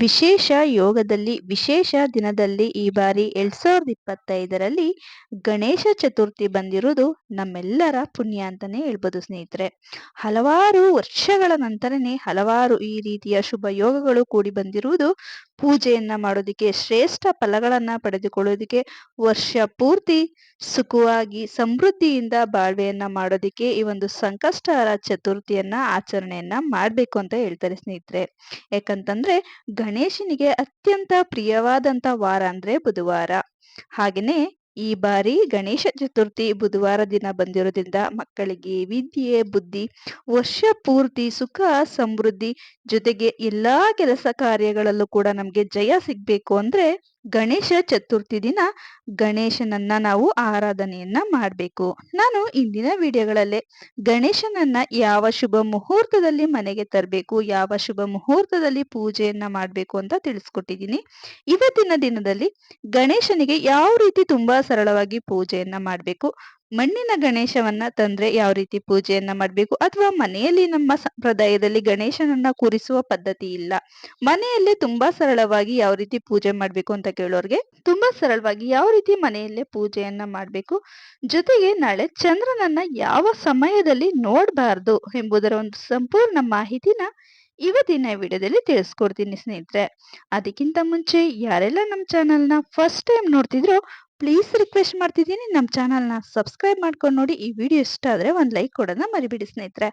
ವಿಶೇಷ ಯೋಗದಲ್ಲಿ, ವಿಶೇಷ ದಿನದಲ್ಲಿ ಈ ಬಾರಿ ಎರಡ್ ಸಾವಿರದ ಇಪ್ಪತ್ತೈದರಲ್ಲಿ ಗಣೇಶ ಚತುರ್ಥಿ ಬಂದಿರುವುದು ನಮ್ಮೆಲ್ಲರ ಪುಣ್ಯ ಅಂತಾನೆ ಹೇಳ್ಬೋದು ಸ್ನೇಹಿತರೆ. ಹಲವಾರು ವರ್ಷಗಳ ನಂತರನೇ ಹಲವಾರು ಈ ರೀತಿಯ ಶುಭ ಯೋಗಗಳು ಕೂಡಿ ಬಂದಿರುವುದು ಪೂಜೆಯನ್ನ ಮಾಡೋದಿಕ್ಕೆ, ಶ್ರೇಷ್ಠ ಫಲಗಳನ್ನ ಪಡೆದುಕೊಳ್ಳೋದಿಕ್ಕೆ, ವರ್ಷ ಪೂರ್ತಿ ಸುಖವಾಗಿ ಸಮೃದ್ಧಿಯಿಂದ ಬಾಳ್ವೆಯನ್ನ ಮಾಡೋದಿಕ್ಕೆ ಈ ಒಂದು ಸಂಕಷ್ಟಹರ ಚತುರ್ಥಿಯನ್ನ ಆಚರಣೆಯನ್ನ ಮಾಡ್ಬೇಕು ಅಂತ ಹೇಳ್ತಾರೆ ಸ್ನೇಹಿತರೆ. ಯಾಕಂತಂದ್ರೆ ಗಣೇಶನಿಗೆ ಅತ್ಯಂತ ಪ್ರಿಯವಾದಂತ ವಾರ ಅಂದ್ರೆ ಬುಧವಾರ. ಹಾಗೆಯೇ ಈ ಬಾರಿ ಗಣೇಶ ಚತುರ್ಥಿ ಬುಧವಾರ ದಿನ ಬಂದಿರೋದ್ರಿಂದ ಮಕ್ಕಳಿಗೆ ವಿದ್ಯೆ, ಬುದ್ಧಿ, ವರ್ಷ ಪೂರ್ತಿ ಸುಖ, ಸಮೃದ್ಧಿ ಜೊತೆಗೆ ಎಲ್ಲಾ ಕೆಲಸ ಕಾರ್ಯಗಳಲ್ಲೂ ಕೂಡ ನಮ್ಗೆ ಜಯ ಸಿಗ್ಬೇಕು ಅಂದ್ರೆ ಗಣೇಶ ಚತುರ್ಥಿ ದಿನ ಗಣೇಶನನ್ನ ನಾವು ಆರಾಧನೆಯನ್ನ ಮಾಡಬೇಕು. ನಾನು ಇಂದಿನ ವಿಡಿಯೋಗಳಲ್ಲೇ ಗಣೇಶನನ್ನ ಯಾವ ಶುಭ ಮುಹೂರ್ತದಲ್ಲಿ ಮನೆಗೆ ತರಬೇಕು, ಯಾವ ಶುಭ ಮುಹೂರ್ತದಲ್ಲಿ ಪೂಜೆಯನ್ನ ಮಾಡಬೇಕು ಅಂತ ತಿಳಿಸ್ಕೊಟ್ಟಿದ್ದೀನಿ. ಇವತ್ತಿನ ದಿನದಲ್ಲಿ ಗಣೇಶನಿಗೆ ಯಾವ ರೀತಿ ತುಂಬಾ ಸರಳವಾಗಿ ಪೂಜೆಯನ್ನ ಮಾಡಬೇಕು ಮಣ್ಣಿನ ಗಣೇಶವನ್ನ ತಂದ್ರೆ ಯಾವ ರೀತಿ ಪೂಜೆಯನ್ನ ಮಾಡಬೇಕು? ಅಥವಾ ಮನೆಯಲ್ಲಿ ನಮ್ಮ ಸಂಪ್ರದಾಯದಲ್ಲಿ ಗಣೇಶನನ್ನ ಕೂರಿಸುವ ಪದ್ಧತಿ ಇಲ್ಲ. ಮನೆಯಲ್ಲೇ ತುಂಬಾ ಸರಳವಾಗಿ ಯಾವ ರೀತಿ ಪೂಜೆ ಮಾಡಬೇಕು ಅಂತ ಕೇಳೋರ್ಗೆ, ತುಂಬಾ ಸರಳವಾಗಿ ಯಾವ ರೀತಿ ಮನೆಯಲ್ಲೇ ಪೂಜೆಯನ್ನ ಮಾಡಬೇಕು? ಜೊತೆಗೆ ನಾಳೆ ಚಂದ್ರನನ್ನ ಯಾವ ಸಮಯದಲ್ಲಿ ನೋಡಬಾರ್ದು ಎಂಬುದರ ಒಂದು ಸಂಪೂರ್ಣ ಮಾಹಿತಿನ ಇವತ್ತಿನ ವಿಡಿಯೋದಲ್ಲಿ ತಿಳಿಸ್ಕೊಡ್ತೀನಿ ಸ್ನೇಹಿತರೆ. ಅದಕ್ಕಿಂತ ಮುಂಚೆ ಯಾರೆಲ್ಲ ನಮ್ಮ ಚಾನಲ್ನ ಫಸ್ಟ್ ಟೈಮ್ ನೋಡ್ತಿದ್ರು ಪ್ಲೀಸ್ ರಿಕ್ವೆಸ್ಟ್ ಮಾಡ್ತಿದ್ದೀನಿ. ನಮ್ಮ ಚಾನಲ್ನ ಸಬ್ಸ್ಕ್ರೈಬ್ ಮಾಡ್ಕೊಂಡು ನೋಡಿ. ಈ ವಿಡಿಯೋ ಇಷ್ಟ ಆದರೆ ಒಂದು ಲೈಕ್ ಕೊಡೋದನ್ನ ಮರಿಬಿಡಿ ಸ್ನೇಹಿತರೆ.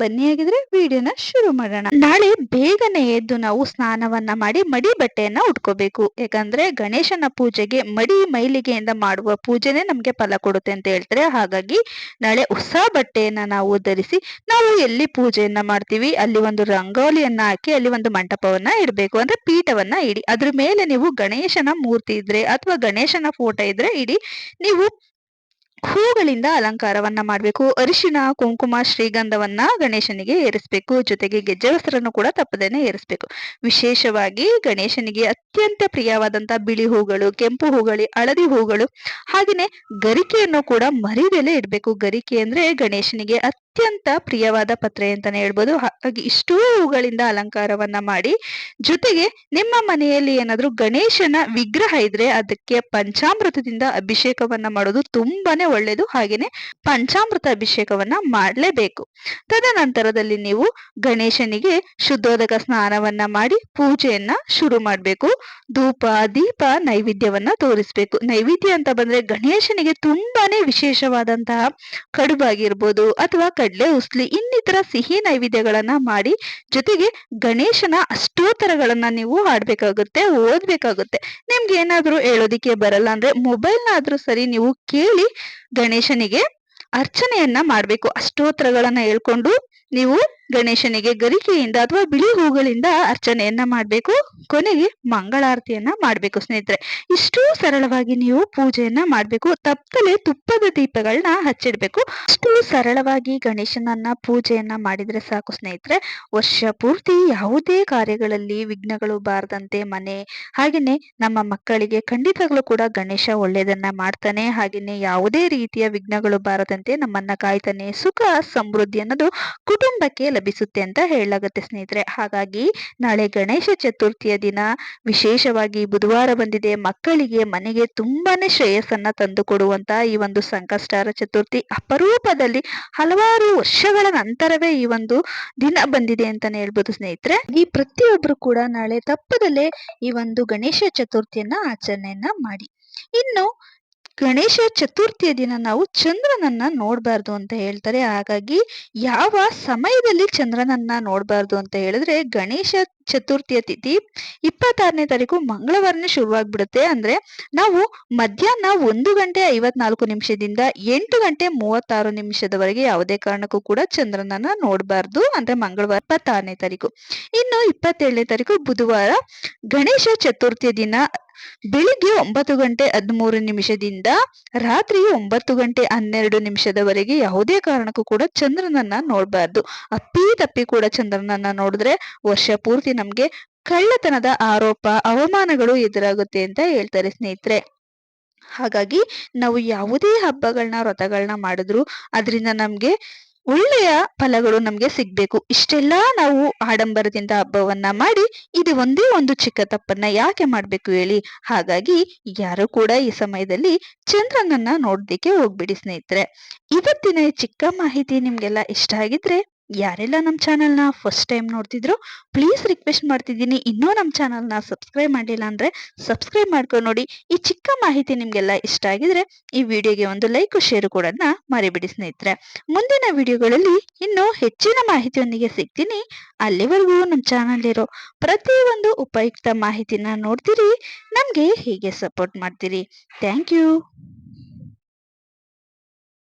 ಬನ್ನಿ ಆಗಿದ್ರೆ ವಿಡಿಯೋನ ಶುರು ಮಾಡೋಣ. ನಾಳೆ ಬೇಗನೆ ಎದ್ದು ನಾವು ಸ್ನಾನವನ್ನ ಮಾಡಿ ಮಡಿ ಬಟ್ಟೆಯನ್ನ ಉಟ್ಕೋಬೇಕು. ಯಾಕಂದ್ರೆ ಗಣೇಶನ ಪೂಜೆಗೆ ಮಡಿ ಮೈಲಿಗೆಯಿಂದ ಮಾಡುವ ಪೂಜೆನೆ ನಮ್ಗೆ ಫಲ ಕೊಡುತ್ತೆ ಅಂತ ಹೇಳ್ತಾರೆ. ಹಾಗಾಗಿ ನಾಳೆ ಹೊಸ ಬಟ್ಟೆಯನ್ನ ನಾವು ಧರಿಸಿ ನಾವು ಎಲ್ಲಿ ಪೂಜೆಯನ್ನ ಮಾಡ್ತೀವಿ, ಅಲ್ಲಿ ಒಂದು ರಂಗೋಲಿಯನ್ನ ಹಾಕಿ ಅಲ್ಲಿ ಒಂದು ಮಂಟಪವನ್ನ ಇಡಬೇಕು. ಅಂದ್ರೆ ಪೀಠವನ್ನ ಇಡಿ. ಅದ್ರ ಮೇಲೆ ನೀವು ಗಣೇಶನ ಮೂರ್ತಿ ಇದ್ರೆ ಅಥವಾ ಗಣೇಶನ ಫೋಟೋ ಇದ್ರೆ ಇಡಿ ನೀವು ಹೂಗಳಿಂದ ಅಲಂಕಾರವನ್ನ ಮಾಡಬೇಕು. ಅರಿಶಿನ ಕುಂಕುಮ, ಶ್ರೀಗಂಧವನ್ನ ಗಣೇಶನಿಗೆ ಏರಿಸಬೇಕು. ಜೊತೆಗೆ ಗೆಜ್ಜೆ ಕೂಡ ತಪ್ಪದೇನೆ ಏರಿಸಬೇಕು. ವಿಶೇಷವಾಗಿ ಗಣೇಶನಿಗೆ ಅತ್ಯಂತ ಪ್ರಿಯವಾದಂತ ಬಿಳಿ ಹೂಗಳು, ಕೆಂಪು ಹೂಗಳು, ಹಳದಿ ಹೂಗಳು ಹಾಗೆಯೇ ಗರಿಕೆಯನ್ನು ಕೂಡ ಮರಿದೆಲೆ ಇಡಬೇಕು. ಗರಿಕೆ ಅಂದ್ರೆ ಗಣೇಶನಿಗೆ ಅತ್ಯಂತ ಪ್ರಿಯವಾದ ಪತ್ರೆ ಅಂತಾನೆ ಹೇಳ್ಬೋದು. ಹಾಗಾಗಿ ಇಷ್ಟೂ ಹೂಗಳಿಂದ ಅಲಂಕಾರವನ್ನ ಮಾಡಿ, ಜೊತೆಗೆ ನಿಮ್ಮ ಮನೆಯಲ್ಲಿ ಏನಾದ್ರೂ ಗಣೇಶನ ವಿಗ್ರಹ ಇದ್ರೆ ಅದಕ್ಕೆ ಪಂಚಾಮೃತದಿಂದ ಅಭಿಷೇಕವನ್ನ ಮಾಡೋದು ತುಂಬಾನೇ ಒಳ್ಳೇದು. ಹಾಗೇನೆ ಪಂಚಾಮೃತ ಅಭಿಷೇಕವನ್ನ ಮಾಡಲೇಬೇಕು. ತದನಂತರದಲ್ಲಿ ನೀವು ಗಣೇಶನಿಗೆ ಶುದ್ಧೋದಕ ಸ್ನಾನವನ್ನ ಮಾಡಿ ಪೂಜೆಯನ್ನ ಶುರು ಮಾಡಬೇಕು. ಧೂಪ, ದೀಪ, ನೈವೇದ್ಯವನ್ನ ತೋರಿಸ್ಬೇಕು. ನೈವೇದ್ಯ ಅಂತ ಬಂದ್ರೆ ಗಣೇಶನಿಗೆ ತುಂಬಾನೇ ವಿಶೇಷವಾದಂತಹ ಕಡುಬಾಗಿರ್ಬೋದು ಅಥವಾ ಕಡ್ಲೆ ಉಸ್ಲಿ, ಇನ್ನಿತರ ಸಿಹಿ ನೈವೇದ್ಯಗಳನ್ನ ಮಾಡಿ, ಜೊತೆಗೆ ಗಣೇಶನ ಅಷ್ಟೋತ್ತರಗಳನ್ನ ನೀವು ಹಾಡಬೇಕಾಗುತ್ತೆ, ಓದ್ಬೇಕಾಗುತ್ತೆ. ನಿಮ್ಗೆ ಏನಾದರೂ ಹೇಳೋದಿಕ್ಕೆ ಬರಲ್ಲ ಅಂದ್ರೆ ಮೊಬೈಲ್ನಾದ್ರೂ ಸರಿ ನೀವು ಕೇಳಿ ಗಣೇಶನಿಗೆ ಅರ್ಚನೆಯನ್ನ ಮಾಡ್ಬೇಕು. ಅಷ್ಟೋತ್ತರಗಳನ್ನ ಹೇಳ್ಕೊಂಡು ನೀವು ಗಣೇಶನಿಗೆ ಗರಿಕೆಯಿಂದ ಅಥವಾ ಬಿಳಿ ಹೂಗಳಿಂದ ಅರ್ಚನೆಯನ್ನ ಮಾಡಬೇಕು, ಕೊನೆಗೆ ಮಂಗಳಾರತಿಯನ್ನ ಮಾಡಬೇಕು ಸ್ನೇಹಿತರೆ. ಇಷ್ಟು ಸರಳವಾಗಿ ನೀವು ಪೂಜೆಯನ್ನ ಮಾಡಬೇಕು ತಪ್ಪಲೆ ತುಪ್ಪದ ದೀಪಗಳನ್ನ ಹಚ್ಚಿಡ್ಬೇಕು. ಇಷ್ಟು ಸರಳವಾಗಿ ಗಣೇಶನನ್ನ ಪೂಜೆಯನ್ನ ಮಾಡಿದ್ರೆ ಸಾಕು ಸ್ನೇಹಿತರೆ. ವರ್ಷ ಪೂರ್ತಿ ಯಾವುದೇ ಕಾರ್ಯಗಳಲ್ಲಿ ವಿಘ್ನಗಳು ಬಾರದಂತೆ ಮನೆ ಹಾಗೆಯೇ ನಮ್ಮ ಮಕ್ಕಳಿಗೆ ಖಂಡಿತಗಳು ಕೂಡ ಗಣೇಶ ಒಳ್ಳೆಯದನ್ನ ಮಾಡ್ತಾನೆ ಹಾಗೆಯೇ ಯಾವುದೇ ರೀತಿಯ ವಿಘ್ನಗಳು ಬಾರದಂತೆ ನಮ್ಮನ್ನ ಕಾಯ್ತಾನೆ. ಸುಖ, ಸಮೃದ್ಧಿ ಅನ್ನೋದು ಕುಟುಂಬಕ್ಕೆ ಲಭಿಸುತ್ತೆ ಅಂತ ಹೇಳಲಾಗುತ್ತೆ ಸ್ನೇಹಿತರೆ. ಹಾಗಾಗಿ ನಾಳೆ ಗಣೇಶ ಚತುರ್ಥಿಯ ದಿನ ವಿಶೇಷವಾಗಿ ಬುಧವಾರ ಬಂದಿದೆ. ಮಕ್ಕಳಿಗೆ ಮನೆಗೆ ತುಂಬಾನೇ ಶ್ರೇಯಸ್ಸನ್ನ ತಂದು ಕೊಡುವಂತ ಈ ಒಂದು ಸಂಕಷ್ಟಾರ ಚತುರ್ಥಿ ಅಪರೂಪದಲ್ಲಿ ಹಲವಾರು ವರ್ಷಗಳ ನಂತರವೇ ಈ ಒಂದು ದಿನ ಬಂದಿದೆ ಅಂತಾನೆ ಹೇಳ್ಬೋದು ಸ್ನೇಹಿತರೆ. ಈ ಪ್ರತಿಯೊಬ್ರು ಕೂಡ ನಾಳೆ ತಪ್ಪದಲ್ಲೇ ಈ ಒಂದು ಗಣೇಶ ಚತುರ್ಥಿಯನ್ನ ಆಚರಣೆಯನ್ನ ಮಾಡಿ. ಇನ್ನು ಗಣೇಶ ಚತುರ್ಥಿಯ ದಿನ ನಾವು ಚಂದ್ರನನ್ನ ನೋಡಬಾರ್ದು ಅಂತ ಹೇಳ್ತಾರೆ. ಹಾಗಾಗಿ ಯಾವ ಸಮಯದಲ್ಲಿ ಚಂದ್ರನನ್ನ ನೋಡಬಾರ್ದು ಅಂತ ಹೇಳಿದ್ರೆ ಗಣೇಶ ಚತುರ್ಥಿಯ ತಿಥಿ ಇಪ್ಪತ್ತಾರನೇ ತಾರೀಕು ಮಂಗಳವಾರನೇ ಶುರುವಾಗ್ಬಿಡುತ್ತೆ. ಅಂದ್ರೆ ನಾವು ಮಧ್ಯಾಹ್ನ ಒಂದು ಗಂಟೆ ಐವತ್ನಾಲ್ಕು ನಿಮಿಷದಿಂದ ಎಂಟು ಗಂಟೆ ಮೂವತ್ತಾರು ನಿಮಿಷದವರೆಗೆ ಯಾವುದೇ ಕಾರಣಕ್ಕೂ ಕೂಡ ಚಂದ್ರನನ್ನ ನೋಡಬಾರ್ದು. ಅಂದ್ರೆ ಮಂಗಳವಾರ ಇಪ್ಪತ್ತಾರನೇ ತಾರೀಕು. ಇನ್ನು ಇಪ್ಪತ್ತೇಳನೇ ತಾರೀಕು ಬುಧವಾರ ಗಣೇಶ ಚತುರ್ಥಿಯ ದಿನ. ಬೆಳಿಗ್ಗೆ ಒಂಬತ್ತು ಗಂಟೆ ಹದಿಮೂರು ನಿಮಿಷದಿಂದ ರಾತ್ರಿ ಒಂಬತ್ತು ಗಂಟೆ ಹನ್ನೆರಡು ನಿಮಿಷದವರೆಗೆ ಯಾವುದೇ ಕಾರಣಕ್ಕೂ ಕೂಡ ಚಂದ್ರನನ್ನ ನೋಡಬಾರ್ದು. ಅಪ್ಪಿ ತಪ್ಪಿ ಕೂಡ ಚಂದ್ರನನ್ನ ನೋಡಿದ್ರೆ ವರ್ಷ ಪೂರ್ತಿ ನಮ್ಗೆ ಕಳ್ಳತನದ ಆರೋಪ, ಅವಮಾನಗಳು ಎದುರಾಗುತ್ತೆ ಅಂತ ಹೇಳ್ತಾರೆ ಸ್ನೇಹಿತರೆ. ಹಾಗಾಗಿ ನಾವು ಯಾವುದೇ ಹಬ್ಬಗಳನ್ನ ವ್ರತಗಳನ್ನ ಮಾಡಿದ್ರು ಅದರಿಂದ ನಮ್ಗೆ ಒಳ್ಳೆಯ ಫಲಗಳು ನಮ್ಗೆ ಸಿಗ್ಬೇಕು. ಇಷ್ಟೆಲ್ಲ ನಾವು ಆಡಂಬರದಿಂದ ಹಬ್ಬವನ್ನ ಮಾಡಿ ಇದು ಒಂದೇ ಒಂದು ಚಿಕ್ಕ ತಪ್ಪನ್ನ ಯಾಕೆ ಮಾಡ್ಬೇಕು ಹೇಳಿ? ಹಾಗಾಗಿ ಯಾರು ಕೂಡ ಈ ಸಮಯದಲ್ಲಿ ಚಂದ್ರನನ್ನ ನೋಡ್ಲಿಕ್ಕೆ ಹೋಗ್ಬಿಡಿ ಸ್ನೇಹಿತರೆ. ಇವತ್ತಿನ ಚಿಕ್ಕ ಮಾಹಿತಿ ನಿಮ್ಗೆಲ್ಲ ಇಷ್ಟ ಆಗಿದ್ರೆ ಯಾರೆಲ್ಲ ನಮ್ಮ ಚಾನಲ್ನ ಫಸ್ಟ್ ಟೈಮ್ ನೋಡ್ತಿದ್ರು ಪ್ಲೀಸ್ ರಿಕ್ವೆಸ್ಟ್ ಮಾಡ್ತಿದ್ದೀನಿ. ಇನ್ನೂ ನಮ್ಮ ಚಾನಲ್ನ ಸಬ್ಸ್ಕ್ರೈಬ್ ಮಾಡಲಿಲ್ಲ ಅಂದ್ರೆ ಸಬ್ಸ್ಕ್ರೈಬ್ ಮಾಡ್ಕೊಂಡು ನೋಡಿ. ಈ ಚಿಕ್ಕ ಮಾಹಿತಿ ನಿಮಗೆಲ್ಲ ಇಷ್ಟ ಆಗಿದ್ರೆ, ಈ ವಿಡಿಯೋಗೆ ಒಂದು ಲೈಕ್ ಶೇರು ಕೂಡ ಮರಿಬಿಡಿ ಸ್ನೇಹಿತರೆ. ಮುಂದಿನ ವಿಡಿಯೋಗಳಲ್ಲಿ ಇನ್ನೂ ಹೆಚ್ಚಿನ ಮಾಹಿತಿಯೊಂದಿಗೆ ಸಿಗ್ತೀನಿ. ಅಲ್ಲಿವರೆಗೂ ನಮ್ಮ ಚಾನಲ್ಲಿರೋ ಪ್ರತಿಯೊಂದು ಉಪಯುಕ್ತ ಮಾಹಿತಿನ ನೋಡ್ತೀರಿ. ನಮಗೆ ಹೀಗೆ ಸಪೋರ್ಟ್ ಮಾಡ್ತೀರಿ? Thank you